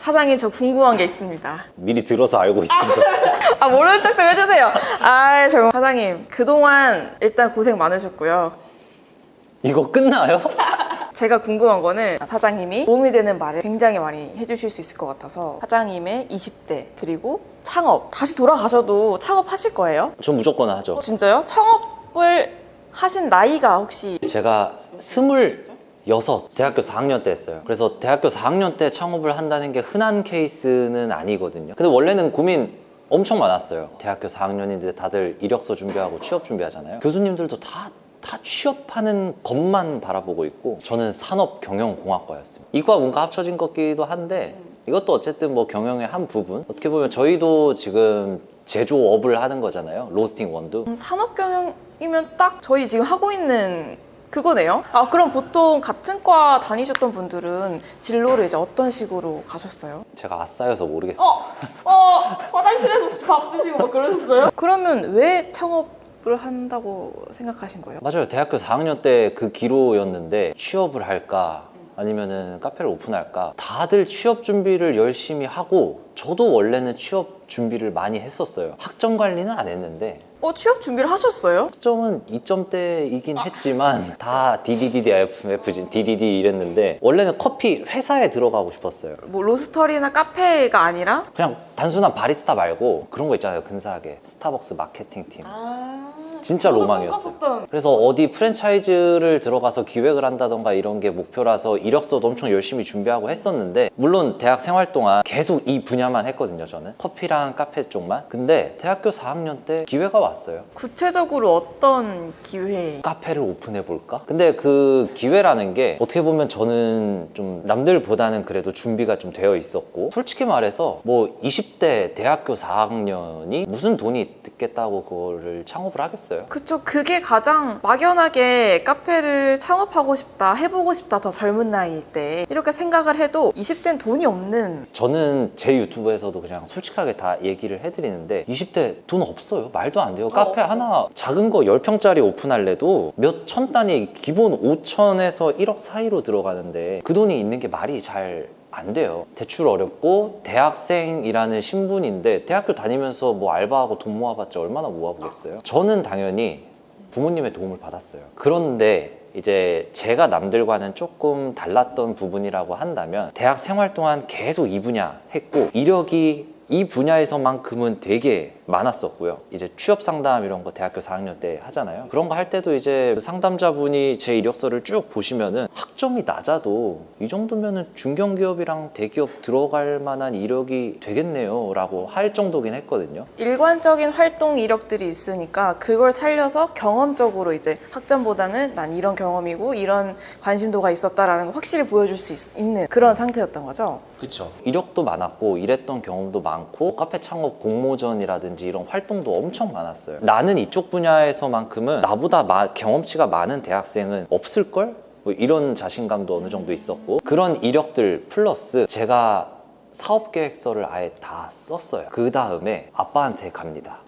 사장님 저 궁금한 게 있습니다. 미리 들어서 알고 있습니다. 아 모르는 척 좀 해주세요. 아 정말 사장님 그동안 일단 고생 많으셨고요. 이거 끝나요? 제가 궁금한 거는 사장님이 도움이 되는 말을 굉장히 많이 해주실 수 있을 것 같아서 사장님의 20대 그리고 창업 다시 돌아가셔도 창업하실 거예요? 전 무조건 하죠. 어, 진짜요? 창업을 하신 나이가 혹시 제가 스물 여섯 대학교 4학년 때 했어요. 그래서 대학교 4학년 때 창업을 한다는 게 흔한 케이스는 아니거든요. 근데 원래는 고민 엄청 많았어요. 대학교 4학년인데 다들 이력서 준비하고 취업 준비하잖아요. 교수님들도 다, 다 취업하는 것만 바라보고 있고 저는 산업경영공학과였습니다. 이과 문과 합쳐진 것기도 한데 이것도 어쨌든 뭐 경영의 한 부분 어떻게 보면 저희도 지금 제조업을 하는 거잖아요. 로스팅 원두. 음, 산업경영이면 딱 저희 지금 하고 있는 그거네요. 아 그럼 보통 같은 과 다니셨던 분들은 진로를 이제 어떤 식으로 가셨어요? 제가 아싸여서 모르겠어요. 어, 어, 화장실에서 혹시 밥 드시고 막 그러셨어요? 그러면 왜 창업을 한다고 생각하신 거예요? 맞아요. 대학교 4학년 때 그 기로였는데 취업을 할까 아니면은 카페를 오픈할까 다들 취업 준비를 열심히 하고 저도 원래는 취업 준비를 많이 했었어요. 학점 관리는 안 했는데 어, 취업 준비를 하셨어요? 학점은 2점대이긴 했지만 다 DDDFG, DDD 이랬는데 원래는 커피 회사에 들어가고 싶었어요. 뭐 로스터리나 카페가 아니라? 그냥 단순한 바리스타 말고 그런 거 있잖아요. 근사하게 스타벅스 마케팅 팀. 아, 진짜 로망이었어요. 그래서 어디 프랜차이즈를 들어가서 기획을 한다던가 이런 게 목표라서 이력서도 엄청 열심히 준비하고 했었는데 물론 대학 생활 동안 계속 이 분야만 했거든요 저는 커피랑 카페 쪽만 근데 대학교 4학년 때 기회가 왔어요 구체적으로 어떤 기회? 카페를 오픈해 볼까? 근데 그 기회라는 게 어떻게 보면 저는 좀 남들보다는 그래도 준비가 좀 되어 있었고 솔직히 말해서 뭐 20대 대학교 4학년이 무슨 돈이 듣겠다고 그거를 창업을 하겠어요? 그쵸. 그게 가장 막연하게 카페를 창업하고 싶다, 해보고 싶다, 더 젊은 나이 때 이렇게 생각을 해도 20대는 돈이 없는 저는 제 유튜브에서도 그냥 솔직하게 다 얘기를 해드리는데 20대 돈 없어요. 말도 안 돼 요. 카페 하나 작은 거 10평짜리 오픈할래도 몇 천 단위 기본 5천에서 1억 사이로 들어가는데 그 돈이 있는 게 말이 잘 안 돼요. 대출 어렵고 대학생이라는 신분인데 대학교 다니면서 뭐 알바하고 돈 모아봤자 얼마나 모아보겠어요. 저는 당연히 부모님의 도움을 받았어요. 그런데 이제 제가 남들과는 조금 달랐던 부분이라고 한다면 대학 생활 동안 계속 이 분야 했고 이력이 이 분야에서만큼은 되게 많았었고요. 이제 취업 상담 이런 거 대학교 4학년 때 하잖아요. 그런 거 할 때도 이제 상담자분이 제 이력서를 쭉 보시면은 학점이 낮아도 이 정도면은 중견기업이랑 대기업 들어갈 만한 이력이 되겠네요 라고 할 정도긴 했거든요. 일관적인 활동 이력들이 있으니까 그걸 살려서 경험적으로 이제 학점보다는 난 이런 경험이고 이런 관심도가 있었다라는 걸 확실히 보여줄 수 있, 있는 그런 상태였던 거죠. 그렇죠. 이력도 많았고 일했던 경험도 많고 카페 창업 공모전이라든지 이런 활동도 엄청 많았어요. 나는 이쪽 분야에서만큼은 나보다 마- 경험치가 많은 대학생은 없을 걸? 뭐 이런 자신감도 어느 정도 있었고 그런 이력들 플러스 제가 사업 계획서를 아예 다 썼어요. 그 다음에 아빠한테 갑니다.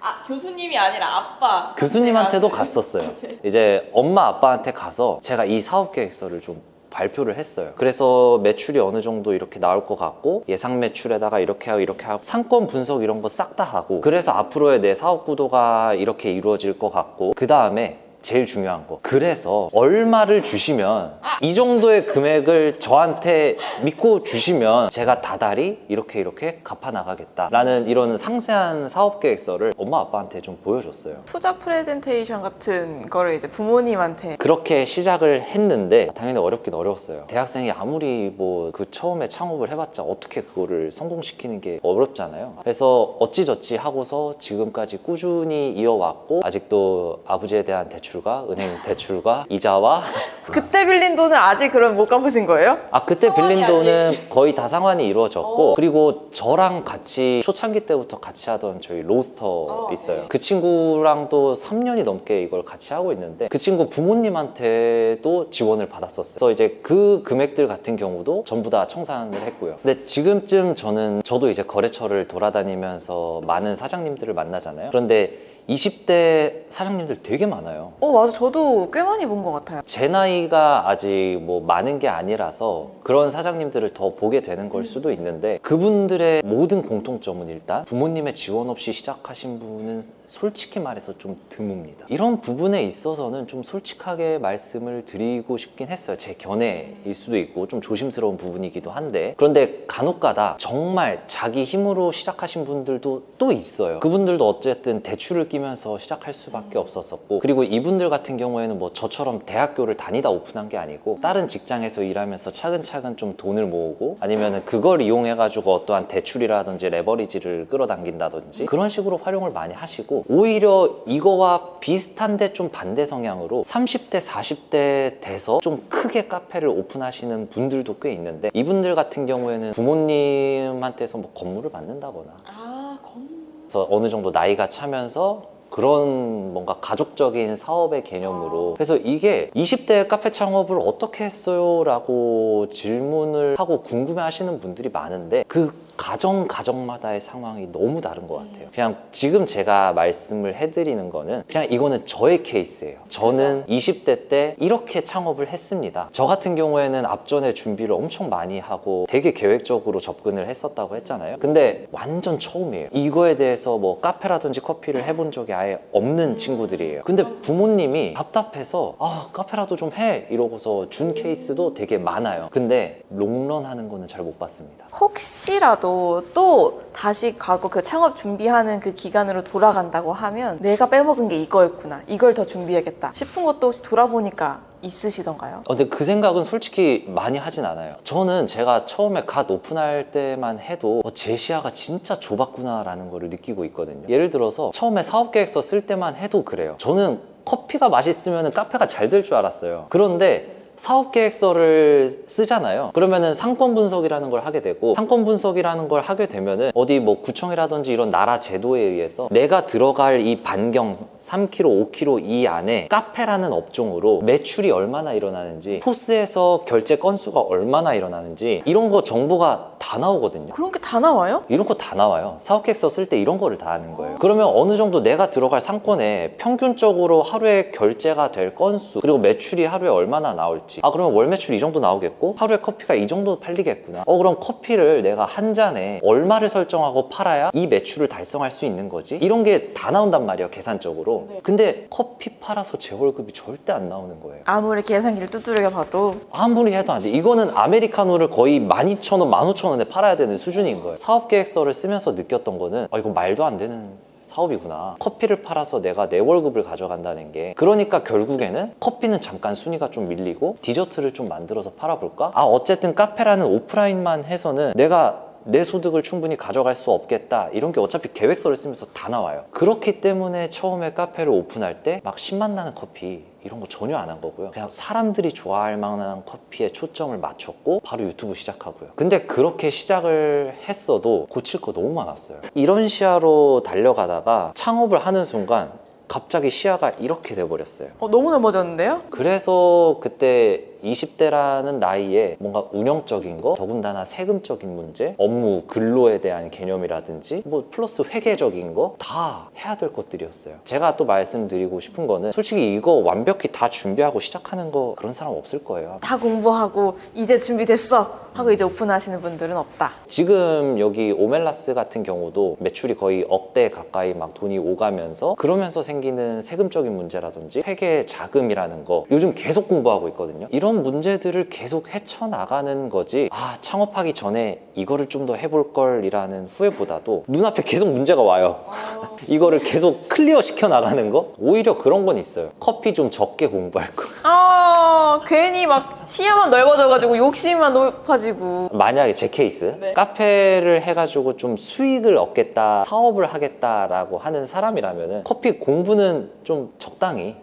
아 교수님이 아니라 아빠. 교수님한테도 갔었어요. 이제 엄마 아빠한테 가서 제가 이 사업 계획서를 좀 발표를 했어요. 그래서 매출이 어느 정도 이렇게 나올 것 같고 예상 매출에다가 이렇게 하고 이렇게 하고 상권 분석 이런 거 싹 다 하고 그래서 앞으로의 내 사업 구도가 이렇게 이루어질 것 같고 그 다음에 제일 중요한 거. 그래서 얼마를 주시면 이 정도의 금액을 저한테 믿고 주시면 제가 다달이 이렇게 이렇게 갚아 나가겠다 라는 이런 상세한 사업 계획서를 엄마 아빠한테 좀 보여줬어요. 투자 프레젠테이션 같은 거를 이제 부모님한테 그렇게 시작을 했는데 당연히 어렵긴 어려웠어요. 대학생이 아무리 뭐 그 처음에 창업을 해봤자 어떻게 그거를 성공시키는 게 어렵잖아요. 그래서 어찌저찌 하고서 지금까지 꾸준히 이어왔고 아직도 아버지에 대한 대출 과 은행 대출과 이자와 그때 빌린 돈을 아직 그럼 못 갚으신 거예요? 아 그때 빌린 돈은 거의 다 상환이 이루어졌고 어. 그리고 저랑 같이 초창기 때부터 같이 하던 저희 로스터 어, 있어요 네. 그 친구랑도 3년이 넘게 이걸 같이 하고 있는데 그 친구 부모님한테도 지원을 받았었어요 그래서 이제 그 금액들 같은 경우도 전부 다 청산을 했고요 근데 지금쯤 저는 저도 이제 거래처를 돌아다니면서 많은 사장님들을 만나잖아요 그런데 20대 사장님들 되게 많아요 어 맞아 저도 꽤 많이 본 것 같아요. 제 나이가 아직 뭐 많은 게 아니라서 그런 사장님들을 더 보게 되는 걸 수도 있는데 그분들의 모든 공통점은 일단 부모님의 지원 없이 시작하신 분은 솔직히 말해서 좀 드뭅니다. 이런 부분에 있어서는 좀 솔직하게 말씀을 드리고 싶긴 했어요. 제 견해일 수도 있고 좀 조심스러운 부분이기도 한데 그런데 간혹가다 정말 자기 힘으로 시작하신 분들도 또 있어요. 그분들도 어쨌든 대출을 끼면서 시작할 수밖에 없었었고 그리고 이분 들 같은 경우에는 뭐 저처럼 대학교를 다니다 오픈한 게 아니고 다른 직장에서 일하면서 차근차근 좀 돈을 모으고 아니면은 그걸 이용해가지고 어떠한 대출이라든지 레버리지를 끌어당긴다든지 그런 식으로 활용을 많이 하시고 오히려 이거와 비슷한데 좀 반대 성향으로 30대 40대 돼서 좀 크게 카페를 오픈하시는 분들도 꽤 있는데 이분들 같은 경우에는 부모님한테서 뭐 건물을 받는다거나 아 건. 그래서 어느 정도 나이가 차면서 그런 뭔가 가족적인 사업의 개념으로 그래서 이게 20대 카페 창업을 어떻게 했어요? 라고 질문을 하고 궁금해 하시는 분들이 많은데 그 가정 가정마다의 상황이 너무 다른 것 같아요. 그냥 지금 제가 말씀을 해드리는 거는 그냥 이거는 저의 케이스예요. 저는 20대 때 이렇게 창업을 했습니다. 저 같은 경우에는 앞전에 준비를 엄청 많이 하고 되게 계획적으로 접근을 했었다고 했잖아요. 근데 완전 처음이에요. 이거에 대해서 뭐 카페라든지 커피를 해본 적이 아예 없는 친구들이에요. 근데 부모님이 답답해서 아 카페라도 좀 해. 이러고서 준 케이스도 되게 많아요. 근데 롱런 하는 거는 잘 못 봤습니다. 혹시라도 또 다시 과거 그 창업 준비하는 그 기간으로 돌아간다고 하면 내가 빼먹은 게 이거였구나. 이걸 더 준비해야겠다 싶은 것도 혹시 돌아보니까 있으시던가요? 어, 근데 그 생각은 솔직히 많이 하진 않아요. 저는 제가 처음에 갓 오픈할 때만 해도 어, 제 시야가 진짜 좁았구나라는 걸 느끼고 있거든요. 예를 들어서 처음에 사업 계획서 쓸 때만 해도 그래요. 저는 커피가 맛있으면 카페가 잘 될 줄 알았어요. 그런데 사업 계획서를 쓰잖아요. 그러면은 상권 분석이라는 걸 하게 되고 상권 분석이라는 걸 하게 되면은 어디 뭐 구청이라든지 이런 나라 제도에 의해서 내가 들어갈 이 반경 3km, 5km 이 안에 카페라는 업종으로 매출이 얼마나 일어나는지 포스에서 결제 건수가 얼마나 일어나는지 이런 거 정보가 다 나오거든요. 그런 게 다 나와요? 이런 거 다 나와요. 사업 계획서 쓸 때 이런 거를 다 하는 거예요. 그러면 어느 정도 내가 들어갈 상권에 평균적으로 하루에 결제가 될 건수 그리고 매출이 하루에 얼마나 나올 지 아 그러면 월 매출 이 정도 나오겠고 하루에 커피가 이 정도 팔리겠구나. 어 그럼 커피를 내가 한 잔에 얼마를 설정하고 팔아야 이 매출을 달성할 수 있는 거지? 이런 게 다 나온단 말이에요 계산적으로. 네. 근데 커피 팔아서 제 월급이 절대 안 나오는 거예요. 아무리 계산기를 두드려 봐도 아무리 해도 안 돼. 이거는 아메리카노를 거의 12,000원, 15,000원에 팔아야 되는 수준인 거예요. 사업 계획서를 쓰면서 느꼈던 거는 아, 이거 말도 안 되는 사업이구나. 커피를 팔아서 내가 내 월급을 가져간다는 게. 그러니까 결국에는 커피는 잠깐 순위가 좀 밀리고 디저트를 좀 만들어서 팔아볼까? 아, 어쨌든 카페라는 오프라인만 해서는 내가 내 소득을 충분히 가져갈 수 없겠다. 이런 게 어차피 계획서를 쓰면서 다 나와요. 그렇기 때문에 처음에 카페를 오픈할 때 막 신맛 나는 커피 이런 거 전혀 안 한 거고요. 그냥 사람들이 좋아할 만한 커피에 초점을 맞췄고 바로 유튜브 시작하고요. 근데 그렇게 시작을 했어도 고칠 거 너무 많았어요. 이런 시야로 달려가다가 창업을 하는 순간 갑자기 시야가 이렇게 돼버렸어요. 어, 너무 넘어졌는데요? 그래서 그때 20대라는 나이에 뭔가 운영적인 거, 더군다나 세금적인 문제, 업무, 근로에 대한 개념이라든지 뭐 플러스 회계적인 거 다 해야 될 것들이었어요. 제가 또 말씀드리고 싶은 거는 솔직히 이거 완벽히 다 준비하고 시작하는 거 그런 사람 없을 거예요. 다 공부하고 이제 준비됐어 하고 이제 오픈하시는 분들은 없다. 지금 여기 오멜라스 같은 경우도 매출이 거의 억대 가까이 막 돈이 오가면서 그러면서 생기는 세금적인 문제라든지 회계 자금이라는 거 요즘 계속 공부하고 있거든요. 이런 문제들을 계속 헤쳐나가는 거지 아 창업하기 전에 이거를 좀 더 해볼 걸이라는 후회보다도 눈앞에 계속 문제가 와요. 이거를 계속 클리어 시켜 나가는 거 오히려 그런 건 있어요. 커피 좀 적게 공부할 거. 아 괜히 막 시야만 넓어져가지고 욕심만 높아지고 만약에 제 케이스 네. 카페를 해가지고 좀 수익을 얻겠다 사업을 하겠다라고 하는 사람이라면은 커피 공부는 좀 적당히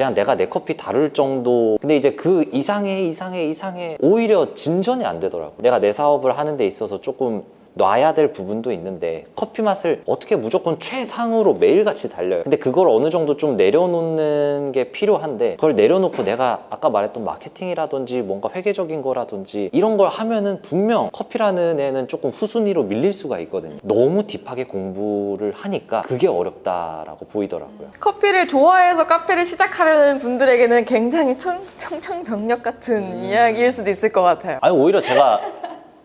그냥 내가 내 커피 다룰 정도. 근데 이제 그 이상해 이상해 이상해. 오히려 진전이 안 되더라고. 내가 내 사업을 하는 데 있어서 조금 놔야 될 부분도 있는데 커피 맛을 어떻게 무조건 최상으로 매일같이 달려요 근데 그걸 어느 정도 좀 내려놓는 게 필요한데 그걸 내려놓고 내가 아까 말했던 마케팅이라든지 뭔가 회계적인 거라든지 이런 걸 하면은 분명 커피라는 애는 조금 후순위로 밀릴 수가 있거든요 너무 딥하게 공부를 하니까 그게 어렵다라고 보이더라고요 커피를 좋아해서 카페를 시작하려는 분들에게는 굉장히 청, 청천벽력 같은 음. 이야기일 수도 있을 것 같아요. 아니 오히려 제가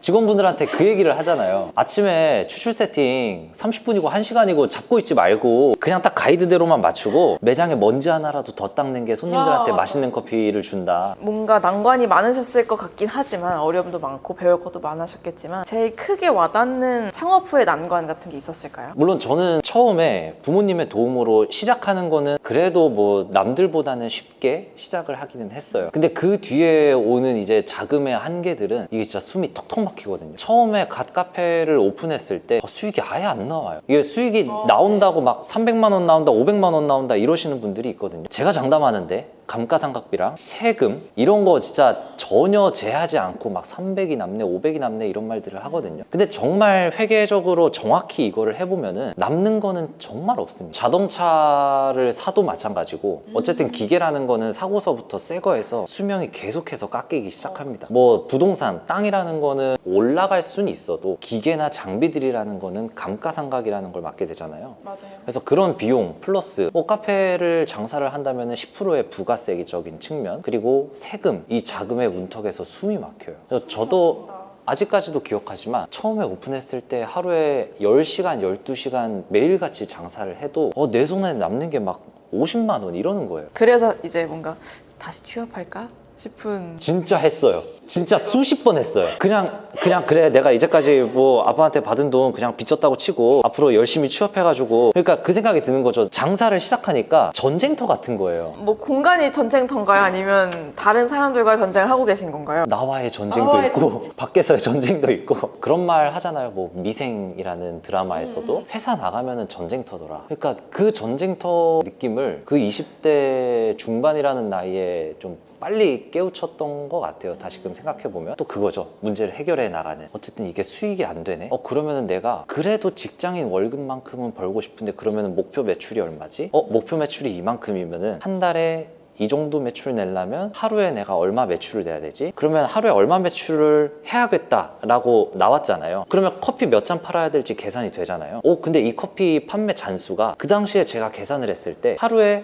직원분들한테 그 얘기를 하잖아요. 아침에 추출 세팅 30분이고 1시간이고 잡고 있지 말고 그냥 딱 가이드대로만 맞추고 매장에 먼지 하나라도 더 닦는 게 손님들한테 아. 맛있는 커피를 준다. 뭔가 난관이 많으셨을 것 같긴 하지만 어려움도 많고 배울 것도 많으셨겠지만 제일 크게 와닿는 창업 후의 난관 같은 게 있었을까요? 물론 저는 처음에 부모님의 도움으로 시작하는 거는 그래도 뭐 남들보다는 쉽게 시작을 하기는 했어요. 근데 그 뒤에 오는 이제 자금의 한계들은 이게 진짜 숨이 턱턱 막 히거든요. 처음에 갓 카페를 오픈했을 때 어, 수익이 아예 안 나와요. 이게 수익이 어. 나온다고 막 300만 원 나온다, 500만 원 나온다 이러시는 분들이 있거든요. 제가 장담하는데 감가상각비랑 세금 이런 거 진짜 전혀 제하지 않고 막 300이 남네, 500이 남네 이런 말들을 하거든요. 근데 정말 회계적으로 정확히 이거를 해보면은 남는 거는 정말 없습니다. 자동차를 사도 마찬가지고 어쨌든 기계라는 거는 사고서부터 새 거에서 수명이 계속해서 깎이기 시작합니다. 뭐 부동산, 땅이라는 거는 올라갈 수는 있어도 기계나 장비들이라는 거는 감가상각이라는 걸 맡게 되잖아요. 맞아요. 그래서 그런 비용 플러스 뭐 카페를 장사를 한다면 10%의 부가 세적인 측면 그리고 세금 이 자금의 문턱에서 숨이 막혀요. 저도 아직까지도 기억하지만 처음에 오픈했을 때 하루에 10시간, 12시간 매일같이 장사를 해도 어, 내 손에 남는 게 막 50만 원 이러는 거예요. 그래서 이제 뭔가 다시 취업할까 싶은 진짜 했어요. 진짜 수십 번 했어요. 그냥 그냥 그래 내가 이제까지 뭐 아빠한테 받은 돈 그냥 빚졌다고 치고 앞으로 열심히 취업해가지고 그러니까 그 생각이 드는 거죠. 장사를 시작하니까 전쟁터 같은 거예요. 뭐 공간이 전쟁터인가요? 아니면 다른 사람들과 전쟁을 하고 계신 건가요? 나와의 전쟁도 나와의 있고 밖에서의 전쟁도 있고 그런 말 하잖아요. 뭐 미생이라는 드라마에서도 회사 나가면은 전쟁터더라. 그러니까 그 전쟁터 느낌을 그 20대 중반이라는 나이에 좀 빨리 깨우쳤던 것 같아요. 다시금 생각해 보면 또 그거죠. 문제를 해결해 나가는. 어쨌든 이게 수익이 안 되네. 어 그러면은 내가 그래도 직장인 월급만큼은 벌고 싶은데 그러면은 목표 매출이 얼마지? 어 목표 매출이 이만큼이면은 한 달에 이 정도 매출 내려면 하루에 내가 얼마 매출을 내야 되지? 그러면 하루에 얼마 매출을 해야겠다라고 나왔잖아요. 그러면 커피 몇 잔 팔아야 될지 계산이 되잖아요. 오, 근데 이 커피 판매 잔수가 그 당시에 제가 계산을 했을 때 하루에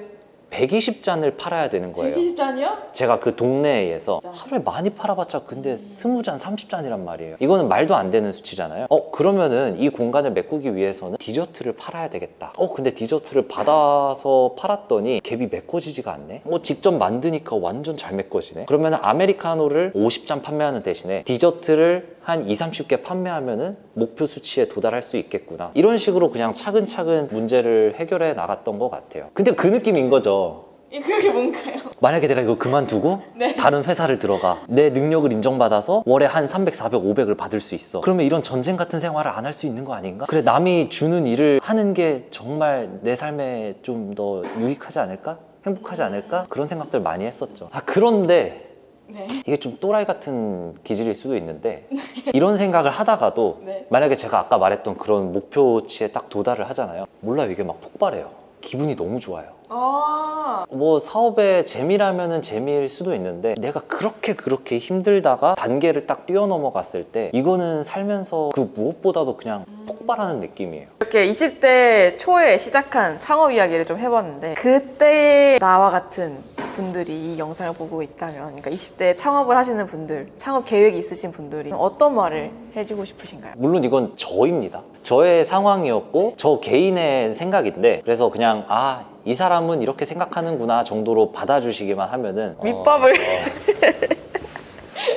120잔을 팔아야 되는 거예요. 120잔이요? 제가 그 동네에서 하루에 많이 팔아봤자 근데 20잔, 30잔이란 말이에요. 이거는 말도 안 되는 수치잖아요. 어, 그러면은 이 공간을 메꾸기 위해서는 디저트를 팔아야 되겠다. 어, 근데 디저트를 받아서 팔았더니 갭이 메꿔지지가 않네? 어, 직접 만드니까 완전 잘 메꿔지네? 그러면은 아메리카노를 50잔 판매하는 대신에 디저트를 한 2, 30개 판매하면은 목표 수치에 도달할 수 있겠구나. 이런 식으로 그냥 차근차근 문제를 해결해 나갔던 것 같아요. 근데 그 느낌인 거죠. 그게 뭔가요? 만약에 내가 이거 그만두고 네. 다른 회사를 들어가 내 능력을 인정받아서 월에 한 300, 400, 500을 받을 수 있어 그러면 이런 전쟁 같은 생활을 안 할 수 있는 거 아닌가? 그래 남이 주는 일을 하는 게 정말 내 삶에 좀 더 유익하지 않을까? 행복하지 않을까? 그런 생각들 많이 했었죠 아 그런데 네. 이게 좀 또라이 같은 기질일 수도 있는데 이런 생각을 하다가도 네. 만약에 제가 아까 말했던 그런 목표치에 딱 도달을 하잖아요 몰라요 이게 막 폭발해요 기분이 너무 좋아요. 아, 뭐 사업의 재미라면은 재미일 수도 있는데 내가 그렇게 그렇게 힘들다가 단계를 딱 뛰어넘어갔을 때 이거는 살면서 그 무엇보다도 그냥 폭발하는 느낌이에요. 이렇게 20대 초에 시작한 창업 이야기를 좀 해봤는데 그때 나와 같은 분들이 이 영상을 보고 있다면 그러니까 20대 창업을 하시는 분들 창업 계획이 있으신 분들이 어떤 말을 해주고 싶으신가요? 물론 이건 저입니다. 저의 상황이었고 저 개인의 생각인데 그래서 그냥 아 이 사람은 이렇게 생각하는구나 정도로 받아주시기만 하면은 어, 밑밥을.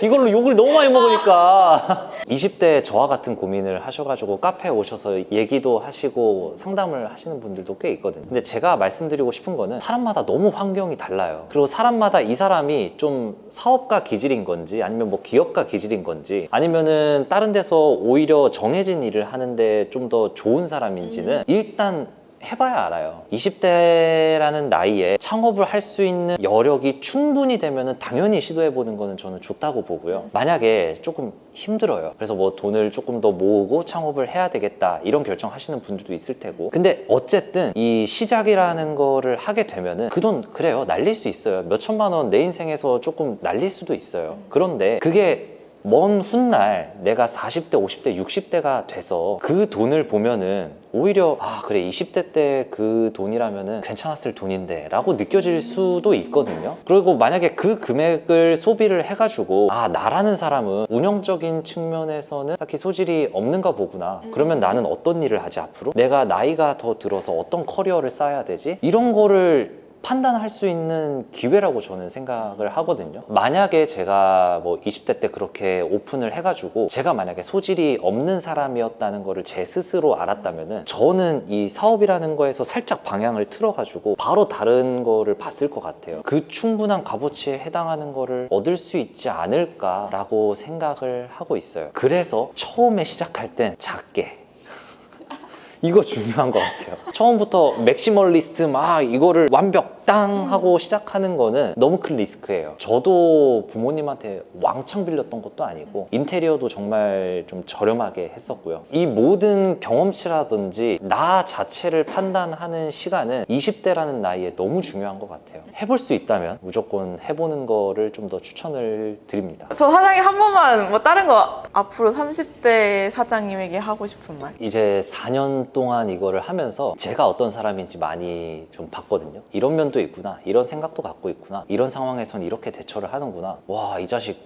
이걸로 욕을 너무 많이 먹으니까. 20대 저와 같은 고민을 하셔가지고 카페에 오셔서 얘기도 하시고 상담을 하시는 분들도 꽤 있거든요. 근데 제가 말씀드리고 싶은 거는 사람마다 너무 환경이 달라요. 그리고 사람마다 이 사람이 좀 사업가 기질인 건지 아니면 뭐 기업가 기질인 건지 아니면은 다른 데서 오히려 정해진 일을 하는데 좀 더 좋은 사람인지는 일단 해봐야 알아요. 20대라는 나이에 창업을 할 수 있는 여력이 충분히 되면 당연히 시도해보는 거는 저는 좋다고 보고요. 만약에 조금 힘들어요. 그래서 뭐 돈을 조금 더 모으고 창업을 해야 되겠다 이런 결정하시는 분들도 있을 테고. 근데 어쨌든 이 시작이라는 거를 하게 되면은 그 돈 그래요. 날릴 수 있어요. 몇 천만 원 내 인생에서 조금 날릴 수도 있어요. 그런데 그게 먼 훗날 내가 40대, 50대, 60대가 돼서 그 돈을 보면은 오히려 아 그래 20대 때 그 돈이라면은 괜찮았을 돈인데 라고 느껴질 수도 있거든요. 그리고 만약에 그 금액을 소비를 해가지고 아 나라는 사람은 운영적인 측면에서는 딱히 소질이 없는가 보구나. 그러면 나는 어떤 일을 하지 앞으로? 내가 나이가 더 들어서 어떤 커리어를 쌓아야 되지? 이런 거를 판단할 수 있는 기회라고 저는 생각을 하거든요. 만약에 제가 뭐 20대 때 그렇게 오픈을 해가지고 제가 만약에 소질이 없는 사람이었다는 거를 제 스스로 알았다면은 저는 이 사업이라는 거에서 살짝 방향을 틀어가지고 바로 다른 거를 봤을 것 같아요. 그 충분한 값어치에 해당하는 거를 얻을 수 있지 않을까라고 생각을 하고 있어요. 그래서 처음에 시작할 땐 작게 이거 중요한 것 같아요. 처음부터 맥시멀리스트 막 이거를 완벽 땅 하고 시작하는 거는 너무 큰 리스크예요. 저도 부모님한테 왕창 빌렸던 것도 아니고 인테리어도 정말 좀 저렴하게 했었고요. 이 모든 경험치라든지 나 자체를 판단하는 시간은 20대라는 나이에 너무 중요한 것 같아요. 해볼 수 있다면 무조건 해보는 거를 좀 더 추천을 드립니다. 저 사장님 한 번만 뭐 다른 거 앞으로 30대 사장님에게 하고 싶은 말. 이제 4년 동안 이거를 하면서 제가 어떤 사람인지 많이 좀 봤거든요. 이런 면도 있구나. 이런 생각도 갖고 있구나. 이런 상황에선 이렇게 대처를 하는구나. 와, 이 자식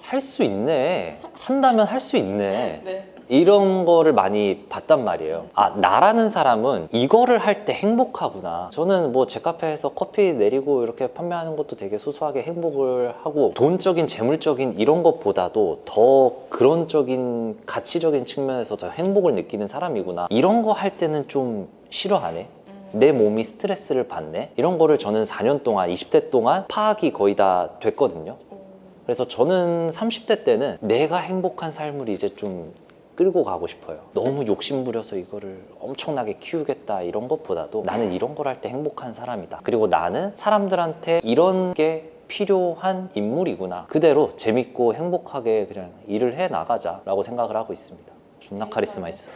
할 수 있네. 한다면 할 수 있네. 네. 이런 거를 많이 봤단 말이에요. 아, 나라는 사람은 이거를 할 때 행복하구나. 저는 뭐 제 카페에서 커피 내리고 이렇게 판매하는 것도 되게 소소하게 행복을 하고 돈적인, 재물적인 이런 것보다도 더 그런적인, 가치적인 측면에서 더 행복을 느끼는 사람이구나. 이런 거 할 때는 좀 싫어하네. 내 몸이 스트레스를 받네. 이런 거를 저는 4년 동안, 20대 동안 파악이 거의 다 됐거든요. 그래서 저는 30대 때는 내가 행복한 삶을 이제 좀 끌고 가고 싶어요. 너무 욕심부려서 이거를 엄청나게 키우겠다 이런 것보다도 나는 이런 걸 할 때 행복한 사람이다. 그리고 나는 사람들한테 이런 게 필요한 인물이구나. 그대로 재밌고 행복하게 그냥 일을 해 나가자라고 생각을 하고 있습니다. 존나 카리스마 있어.